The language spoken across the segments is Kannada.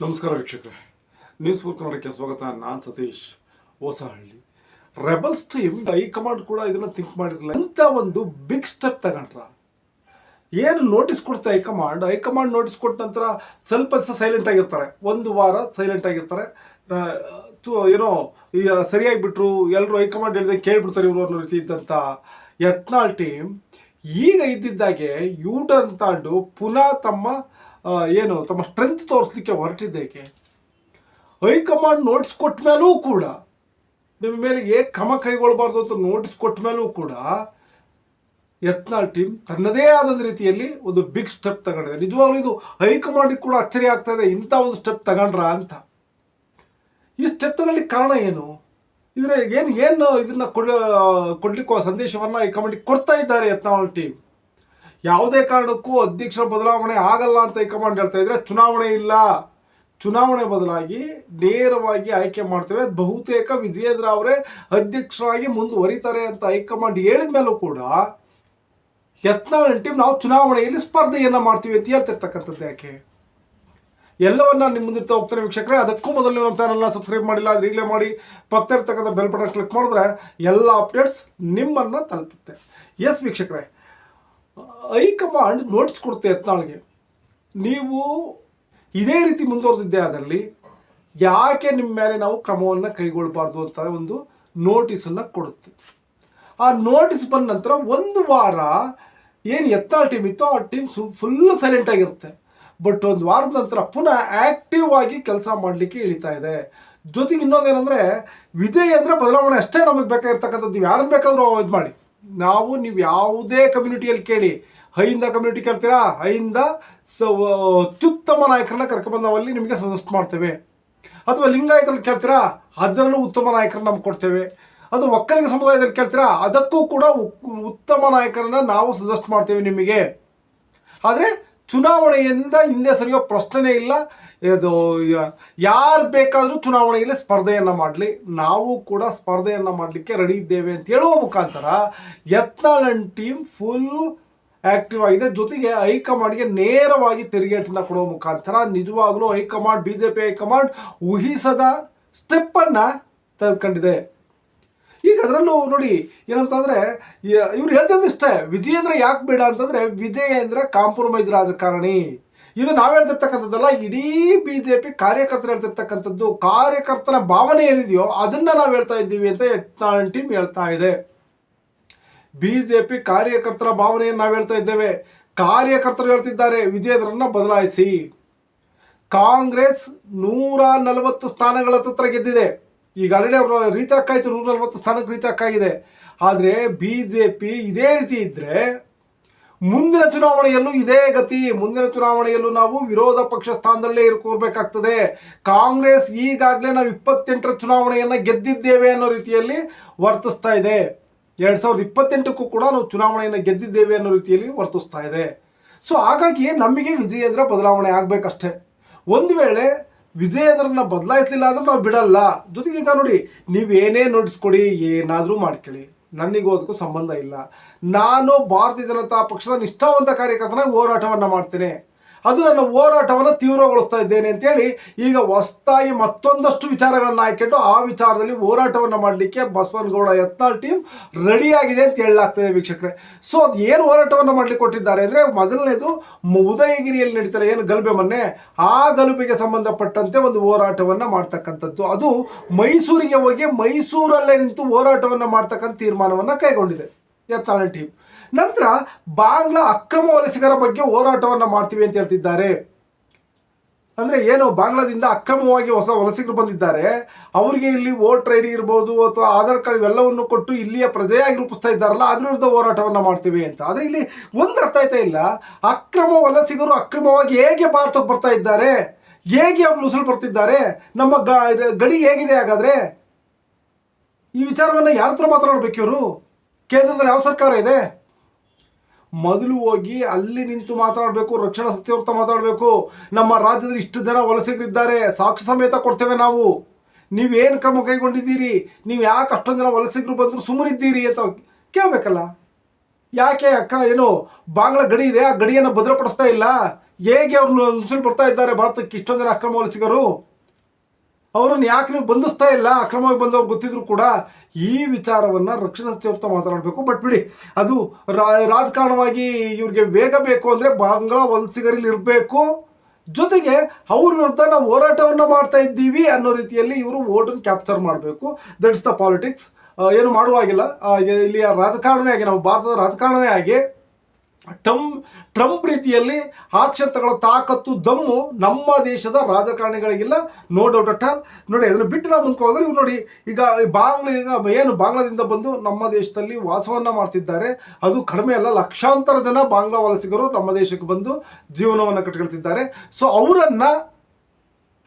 ನಮಸ್ಕಾರ ವೀಕ್ಷಕರೇ. ನ್ಯೂಸ್ ಫೋರ್ ಕನ್ನಡಕ್ಕೆ ಸ್ವಾಗತ. ನಾನು ಸತೀಶ್ ಹೊಸಹಳ್ಳಿ. ರೆಬಲ್ಸ್ ಟೀಮ್ ಹೈಕಮಾಂಡ್ ಕೂಡ ಇದನ್ನ ಥಿಂಕ್ ಮಾಡಿರಲಿಲ್ಲ. ಅಂತ ಒಂದು ಬಿಗ್ ಸ್ಟೆಪ್ ತಗೊಂಡ್ರ. ಏನು ನೋಟಿಸ್ ಕೊಡ್ತಾ ಹೈಕಮಾಂಡ್? ಹೈಕಮಾಂಡ್ ನೋಟಿಸ್ ಕೊಟ್ಟ ನಂತರ ಸ್ವಲ್ಪ ದಿವಸ ಸೈಲೆಂಟ್ ಆಗಿರ್ತಾರೆ. ಒಂದು ವಾರ ಸೈಲೆಂಟ್ ಆಗಿರ್ತಾರೆ. ಏನೋ ಈಗ ಸರಿಯಾಗಿ ಬಿಟ್ರು. ಎಲ್ಲರೂ ಹೈಕಮಾಂಡ್ ಹೇಳಿದಂಗೆ ಕೇಳಿಬಿಡ್ತಾರೆ ಇವರು ಅನ್ನೋ ರೀತಿ ಇದ್ದಂಥ ಯತ್ನಾಳ್ ಟೀಮ್ ಈಗ ಇದ್ದಿದ್ದಾಗೆ ಯೂಟರ್ನ್ ತಾಂಡು ಪುನಃ ತಮ್ಮ ಏನು, ತಮ್ಮ ಸ್ಟ್ರೆಂತ್ ತೋರಿಸ್ಲಿಕ್ಕೆ ಹೊರಟಿದ್ದೇಕೆ ಹೈಕಮಾಂಡ್ ನೋಟಿಸ್ ಕೊಟ್ಟ ಮೇಲೂ ಕೂಡ, ನಿಮ್ಮ ಮೇಲೆ ಏಕ್ ಕ್ರಮ ಕೈಗೊಳ್ಳಬಾರ್ದು ಅಂತ ನೋಟಿಸ್ ಕೊಟ್ಟ ಮೇಲೂ ಕೂಡ, ಯತ್ನಾಳ್ ಟೀಮ್ ತನ್ನದೇ ಆದ ರೀತಿಯಲ್ಲಿ ಒಂದು ಬಿಗ್ ಸ್ಟೆಪ್ ತಗೊಂಡಿದೆ. ನಿಜವಾಗ್ಲೂ ಇದು ಹೈಕಮಾಂಡಿಗೆ ಕೂಡ ಅಚ್ಚರಿ ಆಗ್ತಾ ಇದೆ, ಇಂಥ ಒಂದು ಸ್ಟೆಪ್ ತಗೊಂಡ್ರ ಅಂತ. ಈ ಸ್ಟೆಪ್ ತಗೊಳ್ಳಿಕ್ಕೆ ಕಾರಣ ಏನು? ಇದ್ರ ಏನು ಏನು ಇದನ್ನ ಕೊಡ ಕೊಡ್ಲಿಕ್ಕೋ ಸಂದೇಶವನ್ನ ಹೈಕಮಾಂಡಿಗೆ ಕೊಡ್ತಾ ಇದ್ದಾರೆ ಯತ್ನಾಳ್ ಟೀಮ್ ಯಾವುದೇ ಕಾರಣಕ್ಕೂ ಅಧ್ಯಕ್ಷರ ಬದಲಾವಣೆ ಆಗಲ್ಲ ಅಂತ ಹೈಕಮಾಂಡ್ ಹೇಳ್ತಾ ಇದ್ರೆ ಚುನಾವಣೆ ಇಲ್ಲ. ಚುನಾವಣೆ ಬದಲಾಗಿ ನೇರವಾಗಿ ಆಯ್ಕೆ ಮಾಡ್ತೇವೆ. ಬಹುತೇಕ ವಿಜಯೇಂದ್ರ ಅವರೇ ಅಧ್ಯಕ್ಷರಾಗಿ ಮುಂದುವರಿತಾರೆ ಅಂತ ಹೈಕಮಾಂಡ್ ಹೇಳಿದ ಮೇಲೂ ಕೂಡ ಯತ್ನಾಳ್ ಟೀಮ್ ನಾವು ಚುನಾವಣೆಯಲ್ಲಿ ಸ್ಪರ್ಧೆಯನ್ನ ಮಾಡ್ತೀವಿ ಅಂತ ಹೇಳ್ತಿರ್ತಕ್ಕಂಥದ್ದು ಯಾಕೆ? ಎಲ್ಲವನ್ನ ನಿಮ್ಮ ಮುಂದಿರ್ತಾ ಹೋಗ್ತಾರೆ ವೀಕ್ಷಕರೇ. ಅದಕ್ಕೂ ಮೊದಲು ನಮ್ಮ ಚಾನಲ್ನ ಸಬ್ಸ್ಕ್ರೈಬ್ ಮಾಡಿಲ್ಲ ಅದು ಈಗಲೇ ಮಾಡಿ. ಪಕ್ಕದ ಇರ್ತಕ್ಕಂಥ ಬೆಲ್ ಬಟನ್ ಕ್ಲಿಕ್ ಮಾಡಿದ್ರೆ ಎಲ್ಲ ಅಪ್ಡೇಟ್ಸ್ ನಿಮ್ಮನ್ನು ತಲುಪುತ್ತೆ. ಎಸ್ ವೀಕ್ಷಕರೇ. ಹೈಕಮಾಂಡ್ ನೋಟಿಸ್ ಕೊಡುತ್ತೆ ಯತ್ನಾಳ್ಗೆ. ನೀವು ಇದೇ ರೀತಿ ಮುಂದುವರೆದಿದ್ದೆ ಅದರಲ್ಲಿ ಯಾಕೆ ನಿಮ್ಮ ಮೇಲೆ ನಾವು ಕ್ರಮವನ್ನು ಕೈಗೊಳ್ಳಬಾರ್ದು ಅಂತ ಒಂದು ನೋಟಿಸನ್ನು ಕೊಡುತ್ತೆ. ಆ ನೋಟಿಸ್ ಬಂದ ನಂತರ ಒಂದು ವಾರ ಏನು ಯತ್ನಾಳ್ ಟೀಮ್ ಇತ್ತು ಆ ಟೀಮ್ ಸು ಫುಲ್ ಸೈಲೆಂಟ್ ಆಗಿರುತ್ತೆ. ಬಟ್ ಒಂದು ವಾರದ ನಂತರ ಪುನಃ ಆ್ಯಕ್ಟಿವ್ ಆಗಿ ಕೆಲಸ ಮಾಡಲಿಕ್ಕೆ ಇಳಿತಾ ಇದೆ. ಜೊತೆಗೆ ಇನ್ನೊಂದೇನೆಂದರೆ ವಿಜಯ್ ಅಂದರೆ ಬದಲಾವಣೆ ಅಷ್ಟೇ ನಮಗೆ ಬೇಕಾಗಿರ್ತಕ್ಕಂಥದ್ದು. ನೀವು ಯಾರನ್ನು ಬೇಕಾದರೂ ಇದು ಮಾಡಿ. ನಾವು ನೀವು ಯಾವುದೇ ಕಮ್ಯುನಿಟಿಯಲ್ಲಿ ಕೇಳಿ, ಹೈಯಿಂದ ಕಮ್ಯುನಿಟಿ ಕೇಳ್ತೀರಾ? ಹೈಯಿಂದ ಸ ಅತ್ಯುತ್ತಮ ನಾಯಕರನ್ನ ಕರ್ಕೊಂಡ್ಬಂದವಲ್ಲಿ ನಿಮಗೆ ಸಜೆಸ್ಟ್ ಮಾಡ್ತೇವೆ. ಅಥವಾ ಲಿಂಗಾಯತಲ್ಲಿ ಕೇಳ್ತೀರಾ? ಅದರಲ್ಲೂ ಉತ್ತಮ ನಾಯಕರನ್ನ ನಮ್ಗೆ ಕೊಡ್ತೇವೆ. ಅದು ಒಕ್ಕಲಿಗ ಸಮುದಾಯದಲ್ಲಿ ಕೇಳ್ತೀರಾ? ಅದಕ್ಕೂ ಕೂಡ ಉತ್ತಮ ನಾಯಕರನ್ನ ನಾವು ಸಜೆಸ್ಟ್ ಮಾಡ್ತೇವೆ ನಿಮಗೆ. ಆದರೆ ಚುನಾವಣೆಯಿಂದ ಹಿಂದೆ ಸರಿಯೋ ಪ್ರಶ್ನೆನೇ ಇಲ್ಲ. ಇದು ಯಾರು ಬೇಕಾದರೂ ಚುನಾವಣೆಯಲ್ಲಿ ಸ್ಪರ್ಧೆಯನ್ನು ಮಾಡಲಿ. ನಾವು ಕೂಡ ಸ್ಪರ್ಧೆಯನ್ನು ಮಾಡಲಿಕ್ಕೆ ರೆಡಿ ಇದ್ದೇವೆ ಅಂತ ಹೇಳುವ ಮುಖಾಂತರ ಯತ್ನಾಳ್ ಟೀಮ್ ಫುಲ್ ಆಕ್ಟಿವ್ ಆಗಿದೆ. ಜೊತೆಗೆ ಹೈಕಮಾಂಡ್ಗೆ ನೇರವಾಗಿ ತಿರುಗೇಟನ್ನು ಕೊಡುವ ಮುಖಾಂತರ ನಿಜವಾಗ್ಲೂ high command B J P high command ಊಹಿಸದ ಸ್ಟೆಪ್ಪನ್ನು ತೆಗೆದುಕೊಂಡಿದೆ. ಈಗ ಅದರಲ್ಲೂ ನೋಡಿ, ಏನಂತಂದ್ರೆ ಇವ್ರು ಹೇಳ್ತಂದಿಷ್ಟೇ ವಿಜಯೇಂದ್ರ ಯಾಕೆ ಬೇಡ ಅಂತಂದ್ರೆ, ವಿಜಯೇಂದ್ರ ಕಾಂಪ್ರಮೈಸ್ ರಾಜಕಾರಣಿ. ಇದು ನಾವು ಹೇಳ್ತಿರ್ತಕ್ಕಂಥದ್ದಲ್ಲ, ಇಡೀ ಬಿ ಜೆ ಪಿ ಕಾರ್ಯಕರ್ತರು ಹೇಳ್ತಿರ್ತಕ್ಕಂಥದ್ದು ಕಾರ್ಯಕರ್ತರ ಭಾವನೆ ಏನಿದೆಯೋ ಅದನ್ನ ನಾವು ಹೇಳ್ತಾ ಇದ್ದೀವಿ ಅಂತ ಯತ್ನಾಳ್ ಟೀಮ್ ಹೇಳ್ತಾ ಇದೆ. ಬಿ ಜೆ ಪಿ ಕಾರ್ಯಕರ್ತರ ಭಾವನೆಯನ್ನು ನಾವು ಹೇಳ್ತಾ ಇದ್ದೇವೆ. ಕಾರ್ಯಕರ್ತರು ಹೇಳ್ತಿದ್ದಾರೆ, ವಿಜೇಂದ್ರನ್ನ ಬದಲಾಯಿಸಿ. ಕಾಂಗ್ರೆಸ್ ನೂರ ನಲವತ್ತು ಸ್ಥಾನಗಳ ಹತ್ರ ಗೆದ್ದಿದೆ. ಈಗ ಆಲ್ರೆಡಿ ಅವರು ರೀಚ್ ಆಕಾಯ್ತು ನೂರ ನಲವತ್ತು ಸ್ಥಾನಕ್ಕೆ ರೀಚ್ ಆಗಿದೆ. ಆದರೆ ಬಿ ಜೆ ಪಿ ಇದೇ ರೀತಿ ಇದ್ದರೆ ಮುಂದಿನ ಚುನಾವಣೆಯಲ್ಲೂ ಇದೇ ಗತಿ. ಮುಂದಿನ ಚುನಾವಣೆಯಲ್ಲೂ ನಾವು ವಿರೋಧ ಪಕ್ಷ ಸ್ಥಾನದಲ್ಲೇ ಇರ್ಕೋಬೇಕಾಗ್ತದೆ. ಕಾಂಗ್ರೆಸ್ ಈಗಾಗಲೇ ನಾವು ಇಪ್ಪತ್ತೆಂಟರ ಚುನಾವಣೆಯನ್ನು ಗೆದ್ದಿದ್ದೇವೆ ಅನ್ನೋ ರೀತಿಯಲ್ಲಿ ವರ್ತಿಸ್ತಾ ಇದೆ. ಎರಡು ಸಾವಿರದ ಇಪ್ಪತ್ತೆಂಟಕ್ಕೂ ಕೂಡ ನಾವು ಚುನಾವಣೆಯನ್ನು ಗೆದ್ದಿದ್ದೇವೆ ಅನ್ನೋ ರೀತಿಯಲ್ಲಿ ವರ್ತಿಸ್ತಾ ಇದೆ. ಸೊ ಹಾಗಾಗಿ ನಮಗೆ ವಿಜಯೇಂದ್ರ ಬದಲಾವಣೆ ಆಗಬೇಕಷ್ಟೇ. ಒಂದು ವೇಳೆ ವಿಜಯೇಂದ್ರನ ಬದಲಾಯಿಸಲಿಲ್ಲ ಅಂದ್ರೆ ನಾವು ಬಿಡಲ್ಲ. ಜೊತೆಗೆ ಈಗ ನೋಡಿ, ನೀವೇನೇ ನೋಡಿಸ್ಕೊಡಿ, ಏನಾದರೂ ಮಾಡ್ಕೊಳ್ಳಿ. ನನಗೂ ಅದಕ್ಕೂ ಸಂಬಂಧ ಇಲ್ಲ. ನಾನು ಭಾರತೀಯ ಜನತಾ ಪಕ್ಷದ ನಿಷ್ಠಾವಂತ ಕಾರ್ಯಕರ್ತನಾಗಿ ಹೋರಾಟವನ್ನು ಮಾಡ್ತೇನೆ. ಅದು ನನ್ನ ಹೋರಾಟವನ್ನು ತೀವ್ರಗೊಳಿಸ್ತಾ ಇದ್ದೇನೆ ಅಂತೇಳಿ ಈಗ ಹೊಸ್ತಾಗಿ ಮತ್ತೊಂದಷ್ಟು ವಿಚಾರಗಳನ್ನು ಹಾಕಿಕೊಂಡು ಆ ವಿಚಾರದಲ್ಲಿ ಹೋರಾಟವನ್ನು ಮಾಡಲಿಕ್ಕೆ ಬಸವನಗೌಡ ಯತ್ನಾಳ್ ಟೀಮ್ ರೆಡಿಯಾಗಿದೆ ಅಂತ ಹೇಳಲಾಗ್ತದೆ ವೀಕ್ಷಕರೇ. ಸೊ ಅದು ಏನು ಹೋರಾಟವನ್ನು ಮಾಡಲಿಕ್ಕೆ ಕೊಟ್ಟಿದ್ದಾರೆ ಅಂದರೆ ಮೊದಲನೇದು ಉದಯಗಿರಿಯಲ್ಲಿ ನಡೀತಾರೆ ಏನು ಗಲಭೆ ಮೊನ್ನೆ? ಆ ಗಲಭೆಗೆ ಸಂಬಂಧಪಟ್ಟಂತೆ ಒಂದು ಹೋರಾಟವನ್ನು ಮಾಡ್ತಕ್ಕಂಥದ್ದು. ಅದು ಮೈಸೂರಿಗೆ ಹೋಗಿ ಮೈಸೂರಲ್ಲೇ ನಿಂತು ಹೋರಾಟವನ್ನು ಮಾಡ್ತಕ್ಕಂಥ ತೀರ್ಮಾನವನ್ನು ಕೈಗೊಂಡಿದೆ ಯತ್ನಾಳ್ ಟೀಮ್ ನಂತರ ಬಾಂಗ್ಲಾ ಅಕ್ರಮ ವಲಸಿಗರ ಬಗ್ಗೆ ಹೋರಾಟವನ್ನು ಮಾಡ್ತೀವಿ ಅಂತ ಹೇಳ್ತಿದ್ದಾರೆ. ಅಂದರೆ ಏನು, ಬಾಂಗ್ಲಾದಿಂದ ಅಕ್ರಮವಾಗಿ ಹೊಸ ವಲಸಿಗರು ಬಂದಿದ್ದಾರೆ. ಅವರಿಗೆ ಇಲ್ಲಿ ವೋಟ್ ಐ ಡಿ ಇರ್ಬೋದು ಅಥವಾ ಆಧಾರ್ ಕಾರ್ಡ್ ಇವೆಲ್ಲವನ್ನು ಕೊಟ್ಟು ಇಲ್ಲಿಯ ಪ್ರಜೆಯಾಗಿ ರೂಪಿಸ್ತಾ ಇದ್ದಾರಲ್ಲ, ಅದ್ರ ವಿರುದ್ಧ ಹೋರಾಟವನ್ನು ಮಾಡ್ತೀವಿ ಅಂತ. ಆದರೆ ಇಲ್ಲಿ ಒಂದು ಅರ್ಥ ಆಯ್ತಾ ಇಲ್ಲ. ಅಕ್ರಮ ವಲಸಿಗರು ಅಕ್ರಮವಾಗಿ ಹೇಗೆ ಭಾರತಕ್ಕೆ ಬರ್ತಾ ಇದ್ದಾರೆ? ಹೇಗೆ ಅವ್ರು ನುಸುಳು ಬರ್ತಿದ್ದಾರೆ? ನಮ್ಮ ಗಡಿ ಹೇಗಿದೆ ಹಾಗಾದರೆ? ಈ ವಿಚಾರವನ್ನು ಯಾರ ಹತ್ರ ಮಾತನಾಡಬೇಕು ಇವರು? ಕೇಂದ್ರದಲ್ಲಿ ಯಾವ ಸರ್ಕಾರ ಇದೆ? ಮೊದಲು ಹೋಗಿ ಅಲ್ಲಿ ನಿಂತು ಮಾತನಾಡಬೇಕು, ರಕ್ಷಣಾ ಸಚಿವರ ಹತ್ರ ಮಾತಾಡಬೇಕು ನಮ್ಮ ರಾಜ್ಯದಲ್ಲಿ ಇಷ್ಟು ಜನ ವಲಸಿಗರಿದ್ದಾರೆ, ಸಾಕ್ಷಿ ಸಮೇತ ಕೊಡ್ತೇವೆ ನಾವು. ನೀವೇನು ಕ್ರಮ ಕೈಗೊಂಡಿದ್ದೀರಿ? ನೀವು ಯಾಕೆ ಅಷ್ಟೊಂದು ಜನ ವಲಸಿಗರು ಬಂದರು ಸುಮ್ಮನಿದ್ದೀರಿ ಅಂತ ಕೇಳಬೇಕಲ್ಲ. ಯಾಕೆ ಅಕ್ಕ, ಏನು ಬಾಂಗ್ಲಾ ಗಡಿ ಇದೆ, ಆ ಗಡಿಯನ್ನು ಭದ್ರಪಡಿಸ್ತಾ ಇಲ್ಲ? ಹೇಗೆ ಅವ್ರನ್ನ ಬರ್ತಾ ಇದ್ದಾರೆ ಭಾರತಕ್ಕೆ ಇಷ್ಟೊಂದು ಜನ ಅಕ್ರಮ ವಲಸಿಗರು? ಅವರನ್ನು ಯಾಕೆ ನೀವು ಬಂಧಿಸ್ತಾ ಇಲ್ಲ, ಅಕ್ರಮವಾಗಿ ಬಂದವ್ರು ಗೊತ್ತಿದ್ರು ಕೂಡ ಈ ವಿಚಾರವನ್ನು ರಕ್ಷಣಾ ಸಚಿವರ ಮಾತನಾಡಬೇಕು ಬಟ್ ಬಿಡಿ, ಅದು ರಾಜಕಾರಣವಾಗಿ ಇವ್ರಿಗೆ ವೇಗ ಬೇಕು ಅಂದರೆ ಬಾಂಗ್ಲಾ ವಲಸಿಗರಲ್ಲಿ ಇರಬೇಕು. ಜೊತೆಗೆ ಅವ್ರ ವಿರುದ್ಧ ನಾವು ಹೋರಾಟವನ್ನು ಮಾಡ್ತಾ ಇದ್ದೀವಿ ಅನ್ನೋ ರೀತಿಯಲ್ಲಿ ಇವರು ಓಟನ್ನು ಕ್ಯಾಪ್ಚರ್ ಮಾಡಬೇಕು. ದಟ್ಸ್ ದ ಪಾಲಿಟಿಕ್ಸ್ ಏನು ಮಾಡುವಾಗಿಲ್ಲ. ಇಲ್ಲಿ ರಾಜಕಾರಣವೇ ಆಗಿ ನಾವು ಭಾರತದ ರಾಜಕಾರಣವೇ ಆಗಿ ಟ್ರಂಪ್ ಟ್ರಂಪ್ ರೀತಿಯಲ್ಲಿ ಆಕ್ಷನ್ ತಗೊಳ್ಳೋ ತಾಕತ್ತು, ದಮ್ಮು ನಮ್ಮ ದೇಶದ ರಾಜಕಾರಣಿಗಳಿಗಿಲ್ಲ. ನೋ ಡೌಟ್ ಅಟ್ ಆಲ್ ನೋಡಿ, ಅದನ್ನು ಬಿಟ್ಟು ನಾವು ಮುಂದ್ಕೋ ಹೋದ್ರೆ ಇವ್ರು ನೋಡಿ, ಈಗ ಬಾಂಗ್ಲ ಏನು ಬಾಂಗ್ಲಾದಿಂದ ಬಂದು ನಮ್ಮ ದೇಶದಲ್ಲಿ ವಾಸವನ್ನು ಮಾಡ್ತಿದ್ದಾರೆ. ಅದು ಕಡಿಮೆ ಅಲ್ಲ, ಲಕ್ಷಾಂತರ ಜನ ಬಾಂಗ್ಲಾ ವಲಸಿಗರು ನಮ್ಮ ದೇಶಕ್ಕೆ ಬಂದು ಜೀವನವನ್ನು ಕಟ್ಕೊಳ್ತಿದ್ದಾರೆ. ಸೊ ಅವರನ್ನು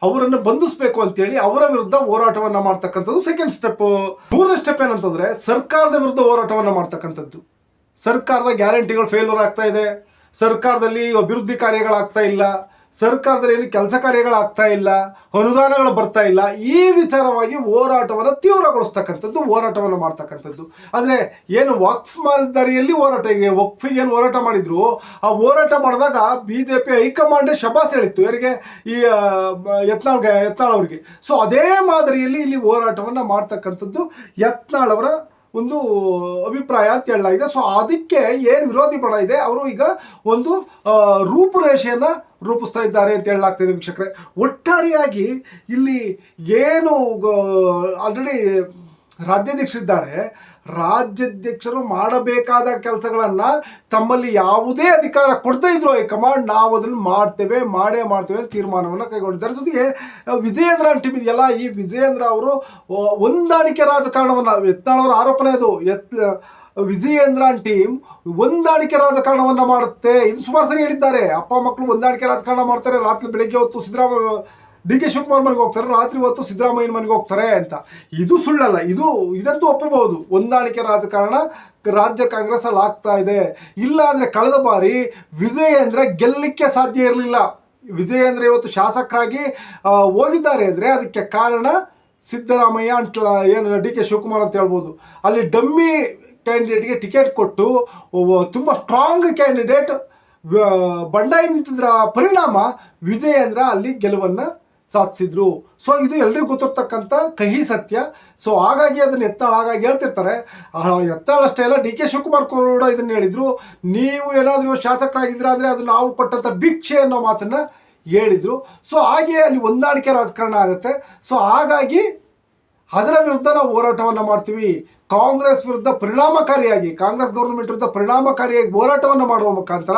ಅವರನ್ನು ಬಂಧಿಸಬೇಕು ಅಂತೇಳಿ ಅವರ ವಿರುದ್ಧ ಹೋರಾಟವನ್ನು ಮಾಡ್ತಕ್ಕಂಥದ್ದು ಸೆಕೆಂಡ್ ಸ್ಟೆಪ್ ಮೂರನೇ ಸ್ಟೆಪ್ ಏನಂತಂದ್ರೆ ಸರ್ಕಾರದ ವಿರುದ್ಧ ಹೋರಾಟವನ್ನು ಮಾಡ್ತಕ್ಕಂಥದ್ದು. ಸರ್ಕಾರದ ಗ್ಯಾರಂಟಿಗಳು ಫೇಲ್ಯೂರ್ ಆಗ್ತಾ ಇದೆ. ಸರ್ಕಾರದಲ್ಲಿ ಅಭಿವೃದ್ಧಿ ಕಾರ್ಯಗಳಾಗ್ತಾ ಇಲ್ಲ. ಸರ್ಕಾರದಲ್ಲಿ ಏನು ಕೆಲಸ ಕಾರ್ಯಗಳಾಗ್ತಾ ಇಲ್ಲ. ಅನುದಾನಗಳು ಬರ್ತಾ ಇಲ್ಲ. ಈ ವಿಚಾರವಾಗಿ ಹೋರಾಟವನ್ನು ತೀವ್ರಗೊಳಿಸ್ತಕ್ಕಂಥದ್ದು, ಹೋರಾಟವನ್ನು ಮಾಡ್ತಕ್ಕಂಥದ್ದು. ಅಂದರೆ ಏನು ವಕ್ಫ್ ಮಾದರಿಯಲ್ಲಿ ಹೋರಾಟ ಇದೆ. ವಕ್ಫಿಗೆ ಏನು ಹೋರಾಟ ಮಾಡಿದ್ರು? ಆ ಹೋರಾಟ ಮಾಡಿದಾಗ ಬಿ ಜೆ ಪಿ ಹೈಕಮಾಂಡೇ ಶಬಾಸ್ ಹೇಳಿತ್ತು. ಯಾರಿಗೆ? ಈ ಯತ್ನಾಳ್ ಯತ್ನಾಳ್ ಅವರಿಗೆ. ಸೊ ಅದೇ ಮಾದರಿಯಲ್ಲಿ ಇಲ್ಲಿ ಹೋರಾಟವನ್ನು ಮಾಡ್ತಕ್ಕಂಥದ್ದು ಯತ್ನಾಳ್ ಅವರ ಒಂದು ಅಭಿಪ್ರಾಯ ಅಂತ ಹೇಳಲಾಗಿದೆ. ಸೊ ಅದಕ್ಕೆ ಏನು ವಿರೋಧಿ ಪಡ ಇದೆ? ಅವರು ಈಗ ಒಂದು ರೂಪುರೇಷೆಯನ್ನು ರೂಪಿಸ್ತಾ ಇದ್ದಾರೆ ಅಂತ ಹೇಳಲಾಗ್ತಿದೆ ವೀಕ್ಷಕರೇ. ಒಟ್ಟಾರೆಯಾಗಿ ಇಲ್ಲಿ ಏನು ಆಲ್ರೆಡಿ ರಾಜ್ಯಾಧ್ಯಕ್ಷರಿದ್ದಾರೆ. ರಾಜ್ಯಾಧ್ಯಕ್ಷರು ಮಾಡಬೇಕಾದ ಕೆಲಸಗಳನ್ನು ತಮ್ಮಲ್ಲಿ ಯಾವುದೇ ಅಧಿಕಾರ ಕೊಡ್ತಾ ಇದ್ರು ಕಮಾಂಡ್ ನಾವು ಅದನ್ನು ಮಾಡ್ತೇವೆ, ಮಾಡೇ ಮಾಡ್ತೇವೆ ತೀರ್ಮಾನವನ್ನು ಕೈಗೊಂಡಿದ್ದಾರೆ. ಜೊತೆಗೆ ವಿಜಯೇಂದ್ರ ಟೀಮ್ ಇದೆಯಲ್ಲ, ಈ ವಿಜಯೇಂದ್ರ ಅವರು ಹೊಂದಾಣಿಕೆ ರಾಜಕಾರಣವನ್ನು, ಯತ್ನಾಳ್ ಅವರ ಆರೋಪನೆ ಅದು, ಯತ್ ವಿಜಯೇಂದ್ರ ಟೀಮ್ ಹೊಂದಾಣಿಕೆ ರಾಜಕಾರಣವನ್ನು ಮಾಡುತ್ತೆ. ಇದು ಸುಮಾರು ಸರಿ ಹೇಳಿದ್ದಾರೆ. ಅಪ್ಪ ಮಕ್ಕಳು ಹೊಂದಾಣಿಕೆ ರಾಜಕಾರಣ ಮಾಡ್ತಾರೆ. ರಾತ್ರಿ ಬೆಳಗ್ಗೆ ಹೊತ್ತು ಸಿದ್ದರಾಮಯ್ಯ ಡಿ ಕೆ ಶಿವಕುಮಾರ್ ಮನೆಗೆ ಹೋಗ್ತಾರೆ, ರಾತ್ರಿ ಹೊತ್ತು ಸಿದ್ದರಾಮಯ್ಯನ ಮನೆಗೆ ಹೋಗ್ತಾರೆ ಅಂತ. ಇದು ಸುಳ್ಳಲ್ಲ, ಇದು, ಇದಂತೂ ಒಪ್ಪಬಹುದು. ಹೊಂದಾಣಿಕೆ ರಾಜಕಾರಣ, ರಾಜ್ಯ ಕಾಂಗ್ರೆಸ್ ಅಲ್ಲಿ ಆಗ್ತಾ ಇದೆ. ಇಲ್ಲ ಅಂದ್ರೆ ಕಳೆದ ಬಾರಿ ವಿಜಯೇಂದ್ರ ಗೆಲ್ಲಲಿಕ್ಕೆ ಸಾಧ್ಯ ಇರಲಿಲ್ಲ. ವಿಜಯೇಂದ್ರ ಇವತ್ತು ಶಾಸಕರಾಗಿ ಹೋಗಿದ್ದಾರೆ ಅಂದರೆ ಅದಕ್ಕೆ ಕಾರಣ ಸಿದ್ದರಾಮಯ್ಯ ಅಂಟ್ ಏನು ಡಿ ಕೆ ಶಿವಕುಮಾರ್ ಅಂತ ಹೇಳ್ಬೋದು. ಅಲ್ಲಿ ಡಮ್ಮಿ ಕ್ಯಾಂಡಿಡೇಟ್ಗೆ ಟಿಕೆಟ್ ಕೊಟ್ಟು ತುಂಬ ಸ್ಟ್ರಾಂಗ್ ಕ್ಯಾಂಡಿಡೇಟ್ ಬಂಡಾಯ ನಿಂತಿದ್ರ ಪರಿಣಾಮ ವಿಜಯೇಂದ್ರ ಅಲ್ಲಿ ಗೆಲುವನ್ನು ಸಾಧಿಸಿದ್ರು. ಸೊ ಇದು ಎಲ್ರಿಗೂ ಗೊತ್ತಿರ್ತಕ್ಕಂಥ ಕಹಿ ಸತ್ಯ. ಸೊ ಹಾಗಾಗಿ ಅದನ್ನು ಎತ್ತಾಳ, ಹಾಗಾಗಿ ಹೇಳ್ತಿರ್ತಾರೆ. ಎತ್ತಾಳಷ್ಟೇ ಅಲ್ಲ, ಡಿ ಕೆ ಶಿವಕುಮಾರ್ ಕೂಡ ಇದನ್ನು ಹೇಳಿದ್ರು. ನೀವು ಏನಾದರೂ ಶಾಸಕರಾಗಿದ್ದೀರ ಅಂದರೆ ಅದು ನಾವು ಕೊಟ್ಟಂಥ ಭಿಕ್ಷೆ ಅನ್ನೋ ಮಾತನ್ನು ಹೇಳಿದರು. ಸೊ ಹಾಗೆ ಅಲ್ಲಿ ಹೊಂದಾಣಿಕೆ ರಾಜಕಾರಣ ಆಗುತ್ತೆ. ಸೊ ಹಾಗಾಗಿ ಅದರ ವಿರುದ್ಧ ನಾವು ಹೋರಾಟವನ್ನು ಮಾಡ್ತೀವಿ. ಕಾಂಗ್ರೆಸ್ ವಿರುದ್ಧ ಪರಿಣಾಮಕಾರಿಯಾಗಿ, ಕಾಂಗ್ರೆಸ್ ಗೌರ್ಮೆಂಟ್ ವಿರುದ್ಧ ಪರಿಣಾಮಕಾರಿಯಾಗಿ ಹೋರಾಟವನ್ನು ಮಾಡುವ ಮುಖಾಂತರ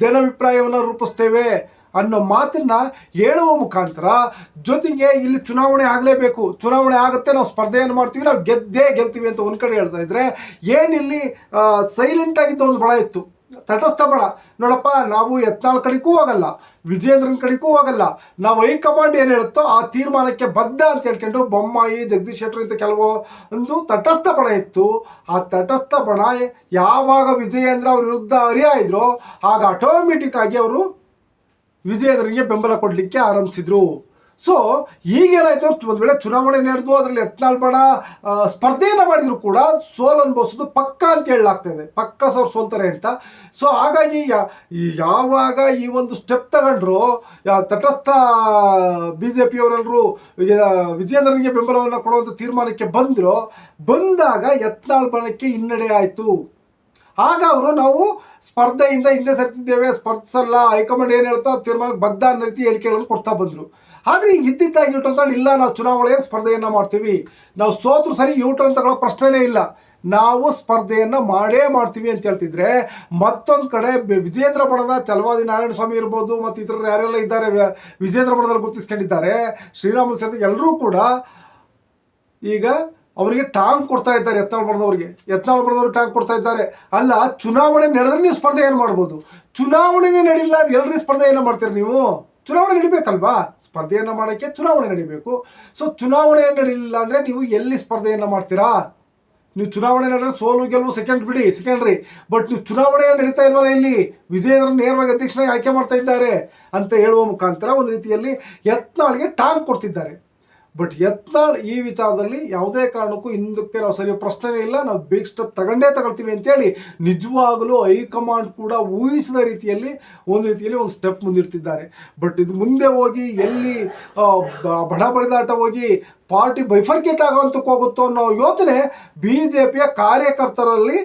ಜನಾಭಿಪ್ರಾಯವನ್ನು ರೂಪಿಸ್ತೇವೆ. ಅನ್ನೋ ಮಾತನ್ನ ಹೇಳುವ ಮುಖಾಂತರ ಜೊತೆಗೆ ಇಲ್ಲಿ ಚುನಾವಣೆ ಆಗಲೇಬೇಕು. ಚುನಾವಣೆ ಆಗುತ್ತೆ, ನಾವು ಸ್ಪರ್ಧೆಯನ್ನು ಮಾಡ್ತೀವಿ, ನಾವು ಗೆದ್ದೇ ಗೆಲ್ತೀವಿ ಅಂತ ಒಂದು ಕಡೆ ಹೇಳ್ತಾ ಇದ್ರೆ ಏನಿಲ್ಲಿ ಸೈಲೆಂಟ್ ಆಗಿದ್ದ ಒಂದು ಬಳ ಇತ್ತು. ತಟಸ್ಥ ಬಣ ನೋಡಪ್ಪ, ನಾವು ಯತ್ನಾಳ್ ಕಡೆಗೂ ಹೋಗಲ್ಲ, ವಿಜೇಂದ್ರನ್ ಕಡೆಗೂ ಹೋಗಲ್ಲ. ನಾವು ಹೈಕಮಾಂಡ್ ಏನು ಹೇಳುತ್ತೋ ಆ ತೀರ್ಮಾನಕ್ಕೆ ಬದ್ಧ ಅಂತ ಹೇಳ್ಕೊಂಡು ಬೊಮ್ಮಾಯಿ, ಜಗದೀಶ್ ಶೆಟ್ಟರ್ ಅಂತ ಕೆಲವು ಒಂದು ತಟಸ್ಥ ಬಣ ಇತ್ತು. ಆ ತಟಸ್ಥ ಬಣ ಯಾವಾಗ ವಿಜಯೇಂದ್ರ ಅವ್ರ ವಿರುದ್ಧ ಹರಿಯಾಯಿದ್ರು, ಆಗ ಆಟೋಮೆಟಿಕ್ ಆಗಿ ಅವರು ವಿಜಯೇಂದ್ರನಿಗೆ ಬೆಂಬಲ ಕೊಡಲಿಕ್ಕೆ ಆರಂಭಿಸಿದ್ರು. ಸೊ ಈಗೇನಾಯ್ತು ಒಂದು ವೇಳೆ ಚುನಾವಣೆ ನಡೆದು ಅದರಲ್ಲಿ ಯತ್ನಾಳ್ ಬಣ ಸ್ಪರ್ಧೆಯನ್ನು ಮಾಡಿದ್ರು ಕೂಡ ಸೋಲ್ ಅನುಭವಿಸೋದು ಪಕ್ಕ ಅಂತ ಹೇಳಲಾಗ್ತಾ ಇದೆ. ಪಕ್ಕ ಸೋರ್ ಸೋಲ್ತಾರೆ ಅಂತ. ಸೊ ಹಾಗಾಗಿ ಯಾವಾಗ ಈ ಒಂದು ಸ್ಟೆಪ್ ತಗೊಂಡ್ರು ತಟಸ್ಥ ಬಿ ಜೆ ಪಿಯವರೆಲ್ಲರೂ ವಿಜಯೇಂದ್ರನಿಗೆ ಬೆಂಬಲವನ್ನು ಕೊಡುವಂಥ ತೀರ್ಮಾನಕ್ಕೆ ಬಂದರು. ಬಂದಾಗ ಯತ್ನಾಳ್ ಬಣಕ್ಕೆ ಹಿನ್ನಡೆ ಆಯಿತು. ಆಗ ಅವರು ನಾವು ಸ್ಪರ್ಧೆಯಿಂದ ಹಿಂದೆ ಸರ್ತಿದ್ದೇವೆ, ಸ್ಪರ್ಧಿಸಲ್ಲ, ಹೈಕಮಾಂಡ್ ಏನು ಹೇಳ್ತೋ ತೀರ್ಮಾನ ತೀರ್ಮಾನಕ್ಕೆ ಬದ್ಧ ಅನ್ನೋ ರೀತಿ ಹೇಳಿಕೆಗಳನ್ನು ಕೊಡ್ತಾ ಬಂದರು. ಆದರೆ ಈಗ ಇದ್ದಿದ್ದಾಗಿ ಯೂಟರ್ನ್ ಇಲ್ಲ, ನಾವು ಚುನಾವಣೆಯ ಸ್ಪರ್ಧೆಯನ್ನು ಮಾಡ್ತೀವಿ? ನಾವು ಸೋತರು ಸರಿ ಯೂಟರ್ನ್ ತಗೊಳ್ಳೋ ಪ್ರಶ್ನೆನೇ ಇಲ್ಲ. ನಾವು ಸ್ಪರ್ಧೆಯನ್ನು ಮಾಡೇ ಮಾಡ್ತೀವಿ ಅಂತ ಹೇಳ್ತಿದ್ರೆ ಮತ್ತೊಂದು ಕಡೆ ವಿಜೇಂದ್ರ ಬಣದ ಚಲವಾದಿ ನಾರಾಯಣ ಸ್ವಾಮಿ ಇರ್ಬೋದು, ಮತ್ತು ಇತರರು ಯಾರೆಲ್ಲ ಇದ್ದಾರೆ ವಿಜೇಂದ್ರ ಬಣದಲ್ಲಿ ಗುರುತಿಸ್ಕೊಂಡಿದ್ದಾರೆ, ಶ್ರೀರಾಮುಲು ಸೇರಿದ ಎಲ್ಲರೂ ಕೂಡ ಈಗ ಅವರಿಗೆ ಟಾಂಗ್ ಕೊಡ್ತಾ ಇದ್ದಾರೆ ಯತ್ನಾಳ್ ಬರೆದವರಿಗೆ. ಯತ್ನಾಳ್ ಬಣದವ್ರಿಗೆ ಟಾಂಗ್ ಕೊಡ್ತಾ ಇದ್ದಾರೆ. ಅಲ್ಲ, ಚುನಾವಣೆ ನಡೆದ್ರೆ ನೀವು ಸ್ಪರ್ಧೆ ಏನು ಮಾಡ್ಬೋದು? ಚುನಾವಣೆನೇ ನಡೀಲ್ಲ ಸ್ಪರ್ಧೆ ಸ್ಪರ್ಧೆಯನ್ನು ಮಾಡ್ತೀರಿ ನೀವು? ಚುನಾವಣೆ ನಡಿಬೇಕಲ್ವಾ? ಸ್ಪರ್ಧೆಯನ್ನು ಮಾಡೋಕ್ಕೆ ಚುನಾವಣೆ ನಡಿಬೇಕು. ಸೊ ಚುನಾವಣೆ ನಡೀಲಿಲ್ಲ ಅಂದರೆ ನೀವು ಎಲ್ಲಿ ಸ್ಪರ್ಧೆಯನ್ನು ಮಾಡ್ತೀರಾ? ನೀವು ಚುನಾವಣೆ ನಡೆದ್ರೆ ಸೋಲು, ಗೆಲುವು ಸೆಕೆಂಡ್ ಬಿಡಿ ಸೆಕೆಂಡ್ರಿ ಬಟ್ ನೀವು ಚುನಾವಣೆ ನಡೀತಾ ಇಲ್ವಲ್ಲ ಇಲ್ಲಿ? ವಿಜಯೇಂದ್ರ ನೇರವಾಗಿ ಅಧ್ಯಕ್ಷನಾಗಿ ಆಯ್ಕೆ ಮಾಡ್ತಾ ಇದ್ದಾರೆ ಅಂತ ಹೇಳುವ ಮುಖಾಂತರ ಒಂದು ರೀತಿಯಲ್ಲಿ ಯತ್ನಾಳ್ಗೆ ಟಾಂಗ್ ಕೊಡ್ತಿದ್ದಾರೆ. ಬಟ್ ಯತ್ನಾಳ್ ಈ ವಿಚಾರದಲ್ಲಿ ಯಾವುದೇ ಕಾರಣಕ್ಕೂ ಹಿಂದಕ್ಕೆ ನಾವು ಸರಿ ಪ್ರಶ್ನೆನೇ ಇಲ್ಲ. ನಾವು ಬಿಗ್ ಸ್ಟೆಪ್ ತಗೊಂಡೇ ತಗೊಳ್ತೀವಿ ಅಂತೇಳಿ ನಿಜವಾಗಲೂ ಹೈಕಮಾಂಡ್ ಕೂಡ ಊಹಿಸಿದ ರೀತಿಯಲ್ಲಿ, ಒಂದು ರೀತಿಯಲ್ಲಿ ಒಂದು ಸ್ಟೆಪ್ ಮುಂದಿರ್ತಿದ್ದಾರೆ ಬಟ್ ಇದು ಮುಂದೆ ಹೋಗಿ ಎಲ್ಲಿ ಬಡ ಬಡಿದಾಟ ಹೋಗಿ ಪಾರ್ಟಿ ಬೈಫರ್ಕೇಟ್ ಆಗೋಂಥಕ್ಕೆ ಹೋಗುತ್ತೋ ಅನ್ನೋ ಯೋಚನೆ ಬಿ ಜೆ ಪಿಯ ಕಾರ್ಯಕರ್ತರಲ್ಲಿ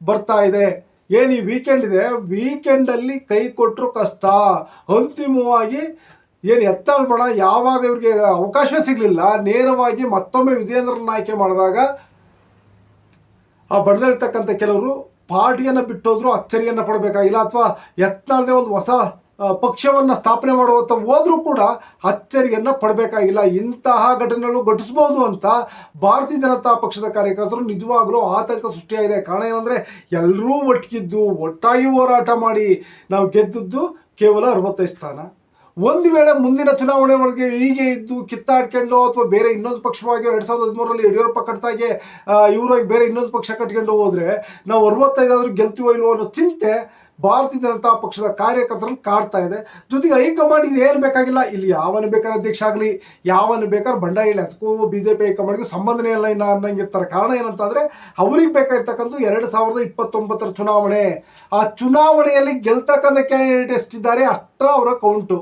ಬರ್ತಾ ಇದೆ. ಏನು ಈ ವೀಕೆಂಡ್ ಇದೆ? ವೀಕೆಂಡಲ್ಲಿ ಕೈ ಕೊಟ್ಟರು ಕಷ್ಟ. ಅಂತಿಮವಾಗಿ ಏನು ಎತ್ತಲ್ ಬೇಡ, ಯಾವಾಗ ಇವ್ರಿಗೆ ಅವಕಾಶವೇ ಸಿಗಲಿಲ್ಲ, ನೇರವಾಗಿ ಮತ್ತೊಮ್ಮೆ ವಿಜಯೇಂದ್ರನ ಆಯ್ಕೆ ಮಾಡಿದಾಗ ಆ ಬಡದಲ್ಲಿರ್ತಕ್ಕಂಥ ಕೆಲವರು ಪಾರ್ಟಿಯನ್ನು ಬಿಟ್ಟೋದ್ರು ಅಚ್ಚರಿಯನ್ನು ಪಡಬೇಕಾಗಿಲ್ಲ, ಅಥವಾ ಯತ್ನಾಳದೇ ಒಂದು ಹೊಸ ಪಕ್ಷವನ್ನು ಸ್ಥಾಪನೆ ಮಾಡುವಂಥ ಹೋದರೂ ಕೂಡ ಅಚ್ಚರಿಯನ್ನು ಪಡಬೇಕಾಗಿಲ್ಲ. ಇಂತಹ ಘಟನೆಗಳು ಘಟಿಸ್ಬೋದು ಅಂತ ಭಾರತೀಯ ಜನತಾ ಪಕ್ಷದ ಕಾರ್ಯಕರ್ತರು ನಿಜವಾಗಲೂ ಆತಂಕ ಸೃಷ್ಟಿಯಾಗಿದೆ. ಕಾರಣ ಏನಂದರೆ ಎಲ್ಲರೂ ಒಟ್ಟಿಗಿದ್ದು ಒಟ್ಟಾಗಿ ಹೋರಾಟ ಮಾಡಿ ನಾವು ಗೆದ್ದದ್ದು ಕೇವಲ ಅರವತ್ತೈದು ಸ್ಥಾನ. ಒಂದು ವೇಳೆ ಮುಂದಿನ ಚುನಾವಣೆವರೆಗೆ ಹೀಗೆ ಇದ್ದು ಕಿತ್ತಾಡ್ಕೊಂಡು ಅಥವಾ ಬೇರೆ ಇನ್ನೊಂದು ಪಕ್ಷವಾಗಿ ಎರಡು ಸಾವಿರದ ಹದಿಮೂರರಲ್ಲಿ ಯಡಿಯೂರಪ್ಪ ಕಟ್ತಾಗೆ ಇವರಾಗಿ ಬೇರೆ ಇನ್ನೊಂದು ಪಕ್ಷ ಕಟ್ಕೊಂಡು ಹೋದ್ರೆ ನಾವು ಅರವತ್ತೈದಾದ್ರೂ ಗೆಲ್ತೀವೋ ಇಲ್ವೋ ಅನ್ನೋ ಚಿಂತೆ ಭಾರತೀಯ ಜನತಾ ಪಕ್ಷದ ಕಾರ್ಯಕರ್ತರಲ್ಲಿ ಕಾಡ್ತಾ ಇದೆ. ಜೊತೆಗೆ ಹೈಕಮಾಂಡ್ ಇದು ಏನು ಬೇಕಾಗಿಲ್ಲ, ಇಲ್ಲಿ ಯಾವನು ಬೇಕಾದ್ರೆ ಅಧ್ಯಕ್ಷ ಆಗಲಿ, ಯಾವನು ಬೇಕಾದ್ರೆ ಬಂಡಾಯ ಇಲ್ಲ, ಅದಕ್ಕೂ ಬಿ ಜೆ ಪಿ ಹೈಕಮಾಂಡ್ಗೆ ಸಂಬಂಧನೇ ಇಲ್ಲ ಇನ್ನು ಅನ್ನಂಗೆ ಇರ್ತಾರೆ ಕಾರಣ ಏನಂತಂದರೆ ಅವ್ರಿಗೆ ಬೇಕಾಗಿರ್ತಕ್ಕಂಥ ಎರಡು ಸಾವಿರದ ಇಪ್ಪತ್ತೊಂಬತ್ತರ ಚುನಾವಣೆ. ಆ ಚುನಾವಣೆಯಲ್ಲಿ ಗೆಲ್ತಕ್ಕಂಥ ಕ್ಯಾಂಡಿಡೇಟ್ ಎಷ್ಟಿದ್ದಾರೆ ಅಷ್ಟ ಅವರ ಕೌಂಟು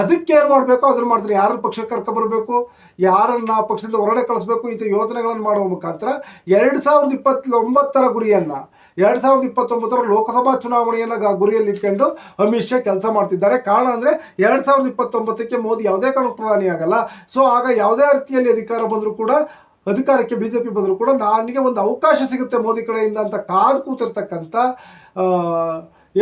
ಅದಕ್ಕೆ ಏನು ಮಾಡಬೇಕು? ಅದನ್ನು ಮಾಡ್ತಾರೆ ಯಾರ ಪಕ್ಷಕ್ಕೆ ಕರ್ಕೊಬರಬೇಕು ಯಾರನ್ನ ಪಕ್ಷದಿಂದ ಹೊರಡೆ ಕಳಿಸ್ಬೇಕು? ಇಂಥ ಯೋಜನೆಗಳನ್ನು ಮಾಡುವ ಮುಖಾಂತರ ಎರಡು ಸಾವಿರದ ಇಪ್ಪತ್ತೊಂಬತ್ತರ ಗುರಿಯನ್ನು, ಎರಡು ಸಾವಿರದ ಇಪ್ಪತ್ತೊಂಬತ್ತರ ಲೋಕಸಭಾ ಚುನಾವಣೆಯನ್ನು ಗುರಿಯಲ್ಲಿ ಇಟ್ಕೊಂಡು ಅಮಿತ್ ಶಾ ಕೆಲಸ ಮಾಡ್ತಿದ್ದಾರೆ. ಕಾರಣ ಅಂದರೆ ಎರಡು ಸಾವಿರದ ಇಪ್ಪತ್ತೊಂಬತ್ತಕ್ಕೆ ಮೋದಿ ಯಾವುದೇ ಕಾರಣಕ್ಕೆ ಪ್ರಧಾನಿ ಆಗಲ್ಲ. ಸೊ, ಆಗ ಯಾವುದೇ ರೀತಿಯಲ್ಲಿ ಅಧಿಕಾರ ಬಂದರೂ ಕೂಡ, ಅಧಿಕಾರಕ್ಕೆ ಬಿ ಜೆ ಪಿ ಬಂದರೂ ಕೂಡ, ನನಗೆ ಒಂದು ಅವಕಾಶ ಸಿಗುತ್ತೆ ಮೋದಿ ಕಡೆಯಿಂದ ಅಂತ ಕಾದು ಕೂತಿರ್ತಕ್ಕಂಥ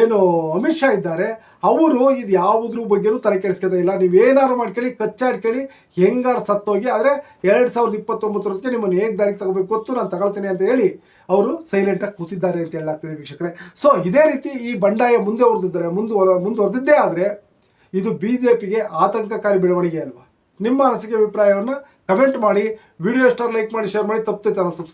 ಏನು ಅಮಿತ್ ಶಾ ಇದ್ದಾರೆ, ಅವರು ಇದು ಯಾವುದ್ರ ಬಗ್ಗೆನೂ ತಲೆ ಕೆಡಿಸ್ಕೊತಾ ಇಲ್ಲ. ನೀವು ಏನಾದ್ರು ಮಾಡ್ಕೊಳ್ಳಿ, ಕಚ್ಚಾಡ್ಕೊಳ್ಳಿ, ಹೆಂಗಾರು ಸತ್ತೋಗಿ, ಆದರೆ ಎರಡು ಸಾವಿರದ ಇಪ್ಪತ್ತೊಂಬತ್ತರೊತ್ತಿಗೆ ನಿಮ್ಮನ್ನು ಹೇಗೆ ದಾರಿಗೆ ತಗೋಬೇಕು ಗೊತ್ತು ನಾನು ತಗೊಳ್ತೇನೆ ಅಂತ ಹೇಳಿ ಅವರು ಸೈಲೆಂಟಾಗಿ ಕೂತಿದ್ದಾರೆ ಅಂತ ಹೇಳಲಾಗ್ತದೆ ವೀಕ್ಷಕರೇ. ಸೊ ಇದೇ ರೀತಿ ಈ ಬಂಡಾಯ ಮುಂದೆ ಹೊರದಿದ್ದಾರೆ, ಮುಂದೆ ಮುಂದುವರೆದಿದ್ದೇ ಆದರೆ ಇದು ಬಿ ಜೆ ಪಿಗೆ ಆತಂಕಕಾರಿ ಬೆಳವಣಿಗೆ ಅಲ್ವಾ? ನಿಮ್ಮ ಅನಿಸಿಕೆ, ಅಭಿಪ್ರಾಯವನ್ನು ಕಮೆಂಟ್ ಮಾಡಿ ವಿಡಿಯೋ ಇಷ್ಟ ಲೈಕ್ ಮಾಡಿ ಶೇರ್ ಮಾಡಿ, ತಪ್ಪದೆ ಚಾನಲ್ ಸಬ್ಸ್ಕ್ರೈಬ್